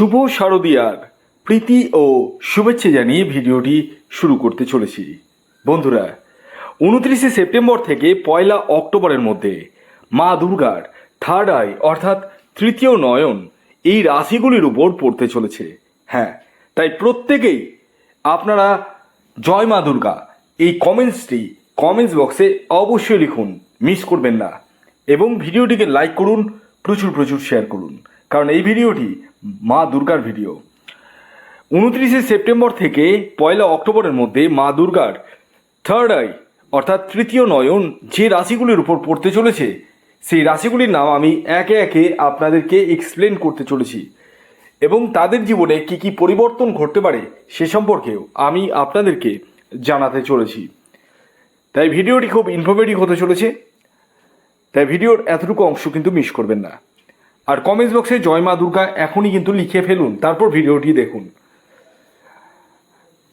শুভ শারদীয়ার প্রীতি ও শুভেচ্ছা জানিয়ে ভিডিওটি শুরু করতে চলেছি। বন্ধুরা, উনত্রিশে সেপ্টেম্বর থেকে পয়লা অক্টোবরের মধ্যে মা দুর্গার থার্ড আই অর্থাৎ তৃতীয় নয়ন এই রাশিগুলির উপর পড়তে চলেছে। হ্যাঁ তাই প্রত্যেকেই আপনারা জয় মা দুর্গা এই কমেন্টসটি কমেন্টস বক্সে অবশ্যই লিখুন মিস করবেন না। এবং ভিডিওটিকে লাইক করুন, প্রচুর প্রচুর শেয়ার করুন। কারণ এই ভিডিওটি মা দুর্গার ভিডিও। উনত্রিশে সেপ্টেম্বর থেকে পয়লা অক্টোবরের মধ্যে মা দুর্গার থার্ড আই অর্থাৎ তৃতীয় নয়ন, যে রাশিগুলির উপর পড়তে চলেছে, সেই রাশিগুলির নাম আমি একে একে আপনাদেরকে এক্সপ্লেন করতে চলেছি এবং তাদের জীবনে কি কি পরিবর্তন ঘটতে পারে সে সম্পর্কেও আমি আপনাদেরকে জানাতে চলেছি। তাই ভিডিওটি খুব ইনফরমেটিভ হতে চলেছে। তাই ভিডিওর এতটুকু অংশ কিন্তু মিস করবেন না। আর কমেন্টস বক্সে জয় মা দুর্গা এখনই কিন্তু লিখে ফেলুন, তারপর ভিডিওটি দেখুন।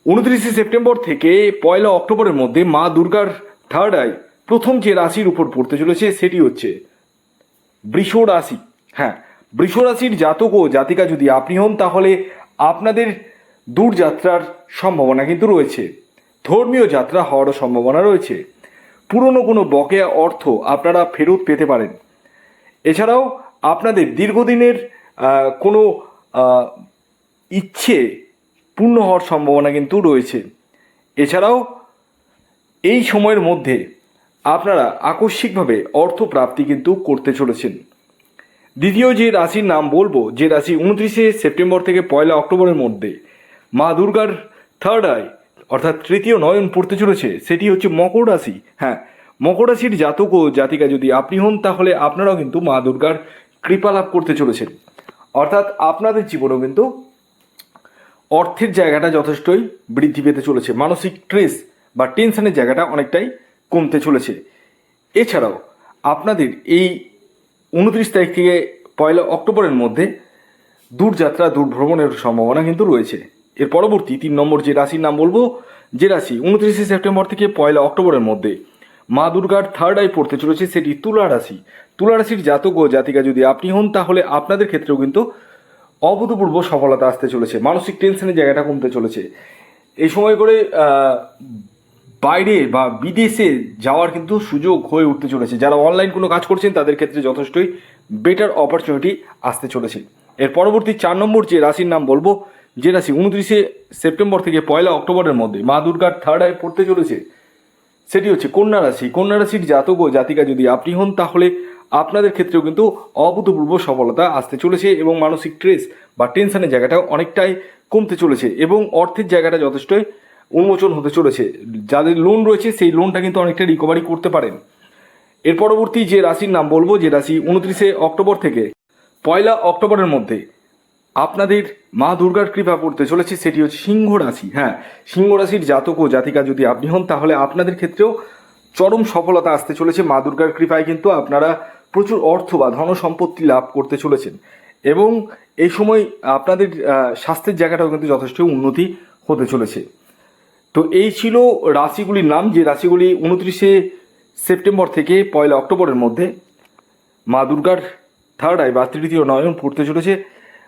উনত্রিশে সেপ্টেম্বর থেকে পয়লা অক্টোবরের মধ্যে মা দুর্গার থার্ড আই প্রথম যে রাশির উপর পড়তে চলেছে সেটি হচ্ছে বৃষ রাশি। হ্যাঁ বৃষ রাশির জাতক ও জাতিকা যদি আপনি হন, তাহলে আপনাদের দূরযাত্রার সম্ভাবনা কিন্তু রয়েছে। ধর্মীয় যাত্রা হওয়ারও সম্ভাবনা রয়েছে। পুরনো কোনো বকেয়া অর্থ আপনারা ফেরত পেতে পারেন। এছাড়াও আপনাদের দীর্ঘদিনের কোনো ইচ্ছে পূর্ণ হওয়ার সম্ভাবনা কিন্তু রয়েছে। এছাড়াও এই সময়ের মধ্যে আপনারা আকস্মিকভাবে অর্থ প্রাপ্তি কিন্তু করতে চলেছেন। দ্বিতীয় যে রাশির নাম বলব, যে রাশি উনত্রিশে সেপ্টেম্বর থেকে পয়লা অক্টোবরের মধ্যে মা দুর্গার থার্ড আই অর্থাৎ তৃতীয় নয়ন পড়তে চলেছে, সেটি হচ্ছে মকর রাশি। হ্যাঁ মকর রাশির জাতক ও জাতিকা যদি আপনি হন, তাহলে আপনারাও কিন্তু মা দুর্গার কৃপা লাভ করতে চলেছেন। অর্থাৎ আপনাদের জীবনেও কিন্তু অর্থের জায়গাটা যথেষ্টই বৃদ্ধি পেতে চলেছে। মানসিক স্ট্রেস বা টেনশনের জায়গাটা অনেকটাই কমতে চলেছে। এছাড়াও আপনাদের এই উনত্রিশ তারিখ থেকে পয়লা অক্টোবরের মধ্যে দূরযাত্রা, দূরভ্রমণের সম্ভাবনা কিন্তু রয়েছে। এর পরবর্তী তিন নম্বর যে রাশির নাম বলব, যে রাশি উনত্রিশে সেপ্টেম্বর থেকে পয়লা অক্টোবরের মধ্যে মা দুর্গার থার্ড আই পড়তে চলেছে সেটি তুলা রাশি তুলা রাশির জাতক ও জাতিকা যদি আপনি হন, তাহলে আপনাদের ক্ষেত্রেও কিন্তু অভূতপূর্ব সফলতা আসতে চলেছে। মানসিক টেনশনের জায়গাটা কমতে চলেছে। এই সময় করে বাইরে বা বিদেশে যাওয়ার কিন্তু সুযোগ হয়ে উঠতে চলেছে। যারা অনলাইন কোনো কাজ করছেন, তাদের ক্ষেত্রে যথেষ্টই বেটার অপরচুনিটি আসতে চলেছে। এর পরবর্তী চার নম্বর যে রাশির নাম বলব, যে রাশি উনত্রিশে সেপ্টেম্বর থেকে পয়লা অক্টোবরের মধ্যে মা দুর্গার থার্ড আই পড়তে চলেছে। সেটি হচ্ছে কন্যা রাশি। কন্যা রাশির জাতক ও জাতিকা যদি আপনি হন, তাহলে আপনাদের ক্ষেত্রেও কিন্তু অভূতপূর্ব সফলতা আসতে চলেছে এবং মানসিক স্ট্রেস বা টেনশনের জায়গাটা অনেকটাই কমতে চলেছে এবং অর্থের জায়গাটা যথেষ্টই উন্মোচন হতে চলেছে। যাদের লোন রয়েছে, সেই লোনটা কিন্তু অনেকটা রিকভারি করতে পারেন। এর পরবর্তী যে রাশির নাম বলব, যে রাশি উনত্রিশে অক্টোবর থেকে পয়লা অক্টোবরের মধ্যে আপনাদের মা দুর্গার কৃপা পড়তে চলেছে, সেটি হচ্ছে সিংহ রাশি। হ্যাঁ সিংহ রাশির জাতক ও জাতিকা যদি আপনি হন, তাহলে আপনাদের ক্ষেত্রেও চরম সফলতা আসতে চলেছে। মা দুর্গার কৃপায় কিন্তু আপনারা প্রচুর অর্থ বা ধন সম্পত্তি লাভ করতে চলেছেন। এবং এই সময় আপনাদের স্বাস্থ্যের জায়গাটাও কিন্তু যথেষ্ট উন্নতি হতে চলেছে। তো এই ছিল রাশিগুলির নাম, যে রাশিগুলি উনত্রিশে সেপ্টেম্বর থেকে পয়লা অক্টোবরের মধ্যে মা দুর্গার থার্ড আই বা তৃতীয় নয়ন পড়তে চলেছে।